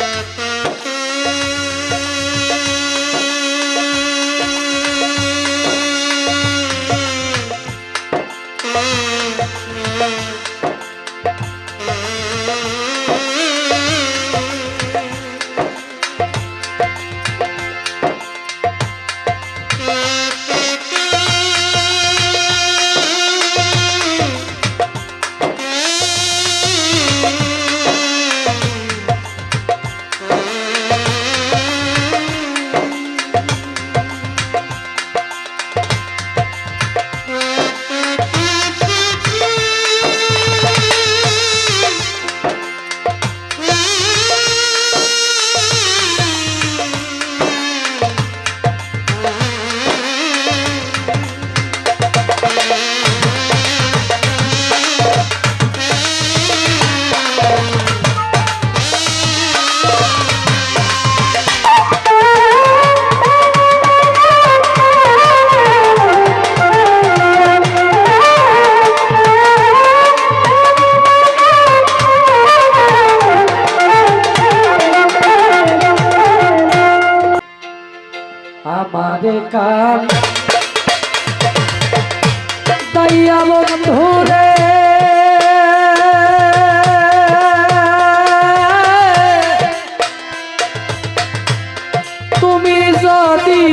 আমারে তাইয়া বন্ধুরে তুমি যদি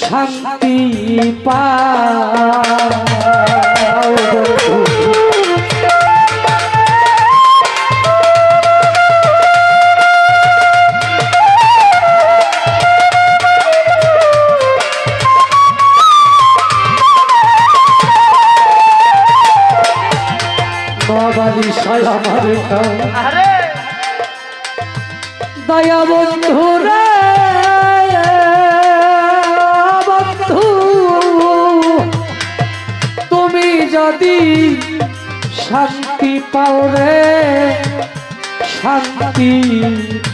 শান্তি পাও দয়া বন্ধু রে, বন্ধু। তুমি যদি শান্তি পাও রে, শান্তি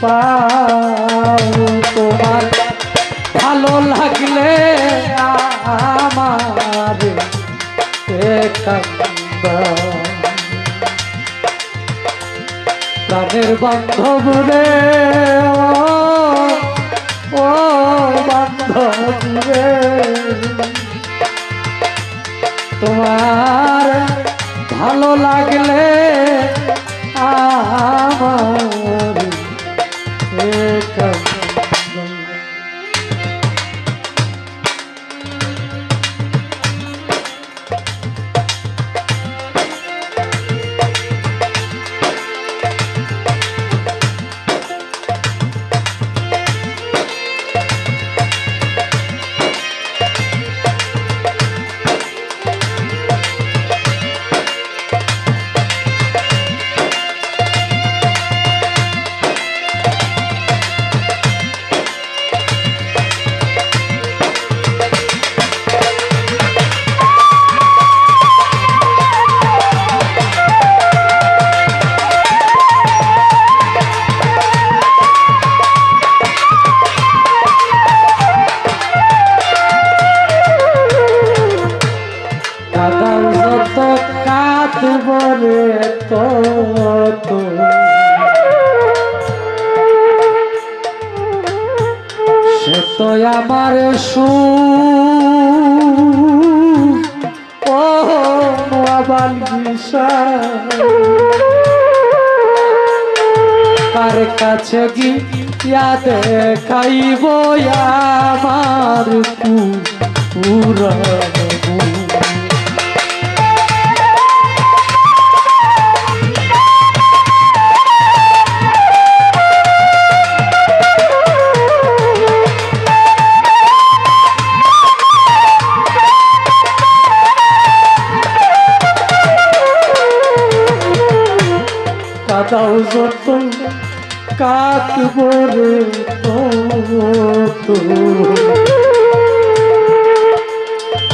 পাও। তোমার ভালো লাগলে আমার কান্দা প্রাণের বান্ধব রে। ও বান্ধব রে। তোমার ভালো লাগলে আবাল কার কাছে গিয়া দেখাইব আমার পুরা কাদাও যত কাটব রে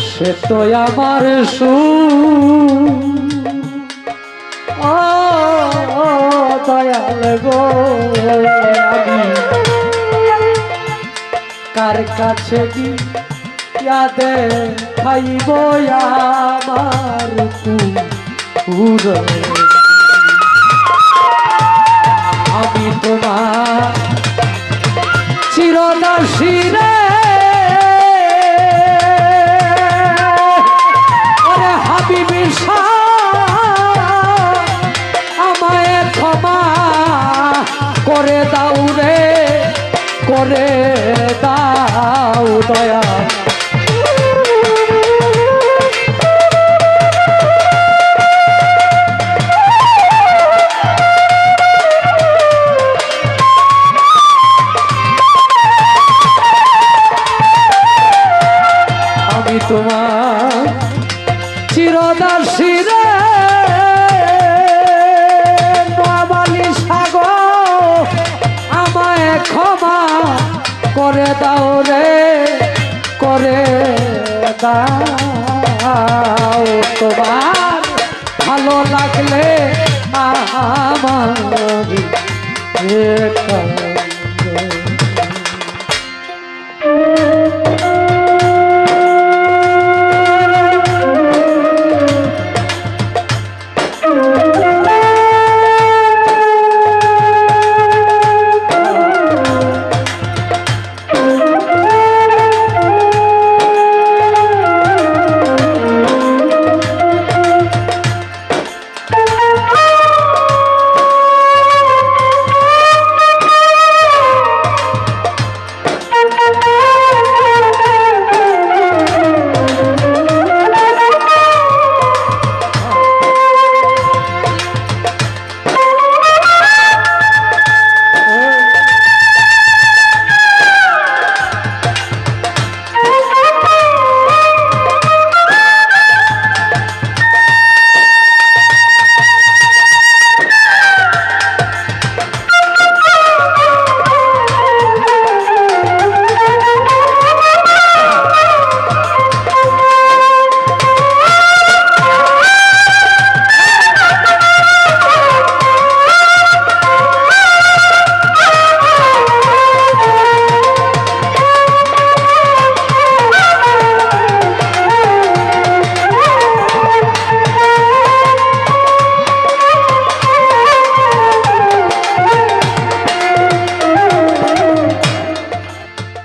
সে তো আমার সু দয়াল গো কার কাছে গিয়া ইয়া দে খাইব আমার আমি তোমার চিরদাসী রে ক্ষমা করে দাও রে করে দাও দয়া। করে দাও রে করে দাও। তোমার ভালো লাগলে আমার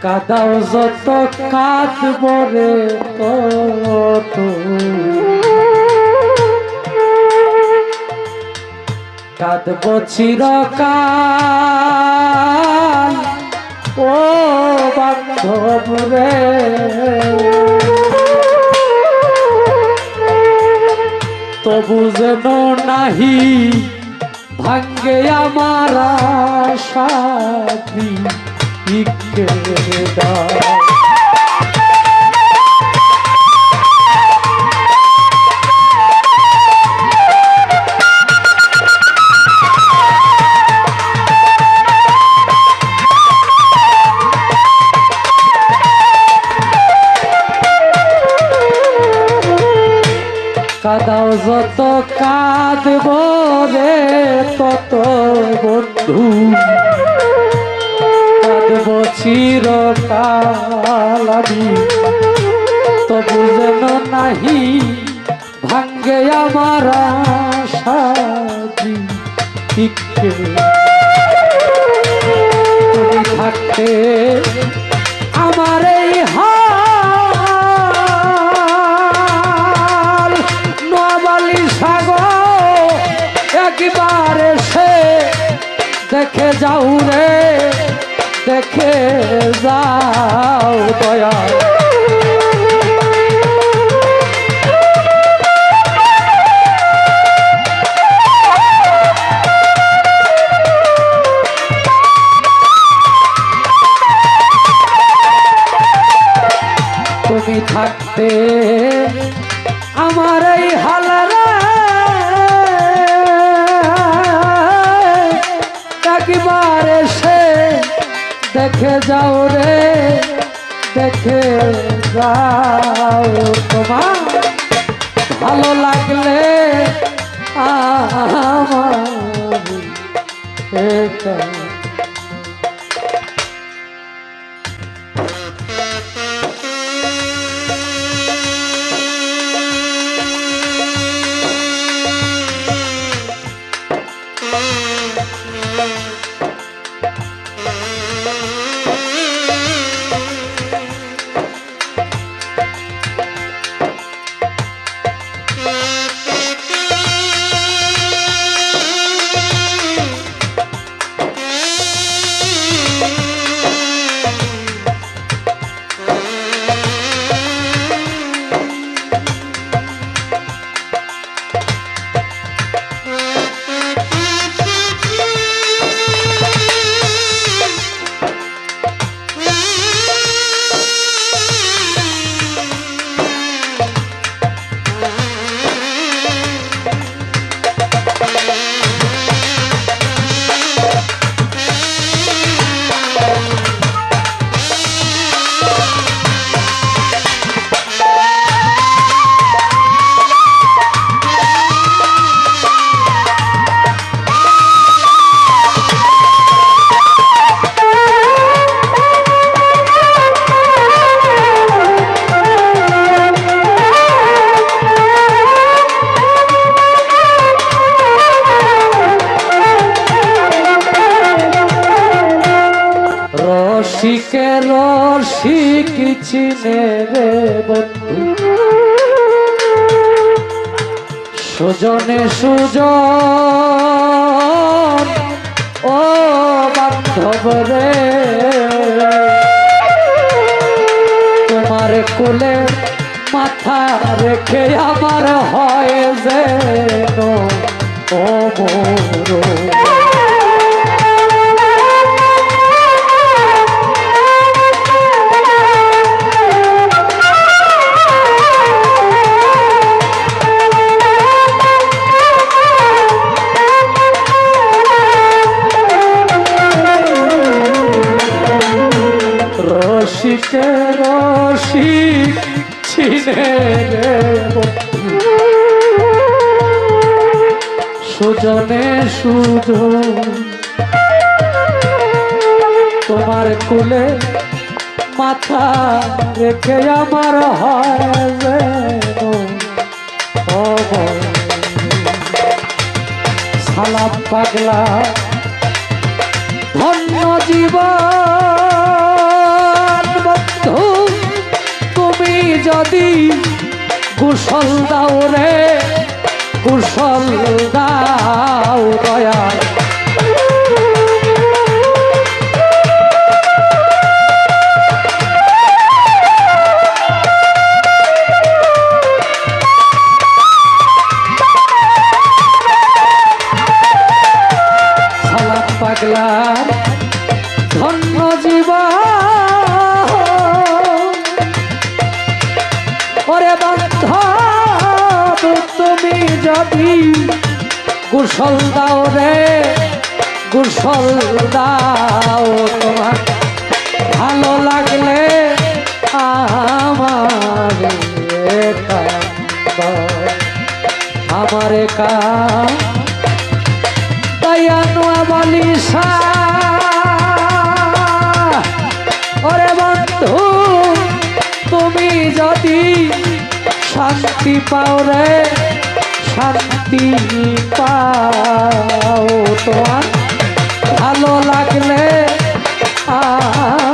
কাদাও যত কাঁদব রে তত কাঁদব চিরকাল, ও বান্ধব রে। তবু যেন নাহি ভাঙ্গে আমার সাথী ইকে দাও কাদাও যত কাঁদব রে তত বন্ধু। চিরকাল আমি তবু যেন নাহি ভাঙ্গে আমার সাজি ইকে তুমি থাকতে আমার এই হাল। নোয়াবালি সাগর একবার সে দেখে যাও রে। দেখে যাও দয়া। তুমি থাকতে আমার এই হালারা একবার এসে দেখে যাও রে দেখে যাও তোমার। ভালো লাগলে আমার এটা কি চিনে রে বন্ধু। সুজনে সুজন, ও বান্ধব রে। তোমার কোলে মাথা রেখে আমার হয় যেন ও মোর রসিকে রসিক ছিনে সুজনে সুজন, তোমার কুলে মাথা রেখে আমার হয়। সালাম পাগলা, ধন্য জীবন যদি কুশল দাও রে কুশল দাও দয়া সালাম যদি কুশল দাও রে, কুশল দাও তোমার। ভালো লাগলে আমার আমার একা। দয়ানুয়া বালিশা, ওরে বন্ধু, তুমি যদি শান্তি পাও রে শান্তি পাও তোমার। ভালো লাগলে আমার